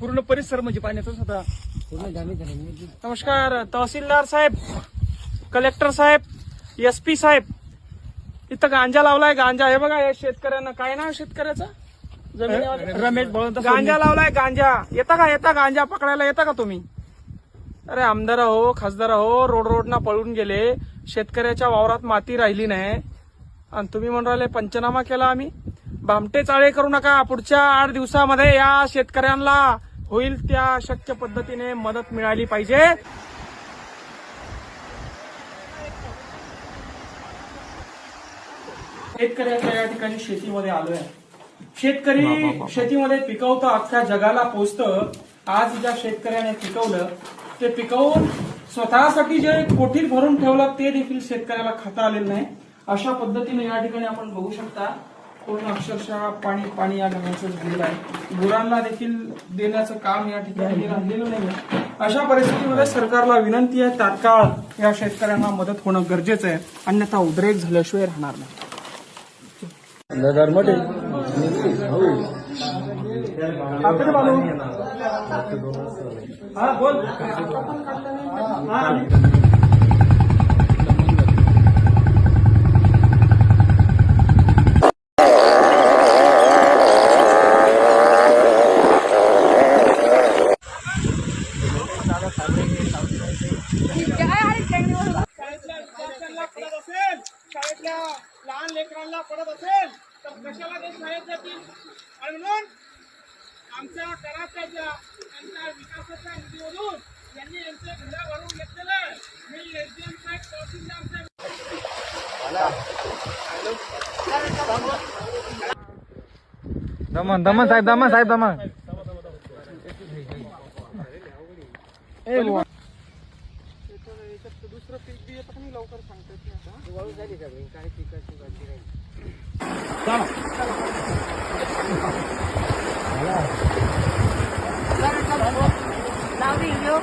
पूर्ण परिसर म्हणजे पाण्याचाच होता नमस्कार तहसीलदार साहेब कलेक्टर साहेब एस पी साहेब. इथं गांजा लावलाय गांजा. हे बघा या शेतकऱ्यांना काय नाव शेतकऱ्याचं? जमिनीवाले? रमेश बळवंत गांजा लावलाय गांजा. येता का येता गांजा पकडायला? येता का तुम्ही? अरे आमदार हो खासदार हो रोड रोडना पळून गेले. शेतकऱ्याच्या वावरात माती राहिली नाही. आणि तुम्ही म्हणून राहिले पंचनामा केला आम्ही. भामटे चाळे करू नका पुढच्या आठ दिवसामध्ये या शेतकऱ्यांना. होईल त्या शक्य पद्धतीने मदत मिळाली पाहिजे. शेतकऱ्याच्या या ठिकाणी शेतीमध्ये आलोय. शेतकरी शेतीमध्ये पिकवतं अख्ख्या जगाला पोचतं. आज ज्या शेतकऱ्याने पिकवलं ते पिकवून स्वतःसाठी जे कोठीत भरून ठेवलं ते देखील शेतकऱ्याला खाता आलेलं नाही. अशा पद्धतीने या ठिकाणी आपण बघू शकता. पूर्ण अक्षरशः पाणी पाणी या घराचं झालेलं आहे. गुरांना देखील देण्याचं काम या ठिकाणी राहिलेलं नाही अशा परिस्थितीमध्ये सरकारला विनंती आहे तात्काळ या शेतकऱ्यांना मदत होणं गरजेचं आहे. अन्यथा उद्रेक झाल्याशिवाय राहणार नाही. बालू. हा बोल हा. शाळेतल्या विद्यार्थ्यांना पडत असेल शाळेतल्या लहान लेकरांना पडत असेल तर कशाला ते शाळेत जातील? आणि म्हणून आमच्या कराच्या ज्या त्यांच्या विकासाच्या निधीमधून यांनी यांचे घरं भरून घेतलेलं मी एसडीएम साहेब तहसीलदार साहेब. दमन दमन साहेब दमन साहेब दमन. दुसरं पीक बी येतं पण लवकर सांगता येत नाही आता. लाव व्हिडिओ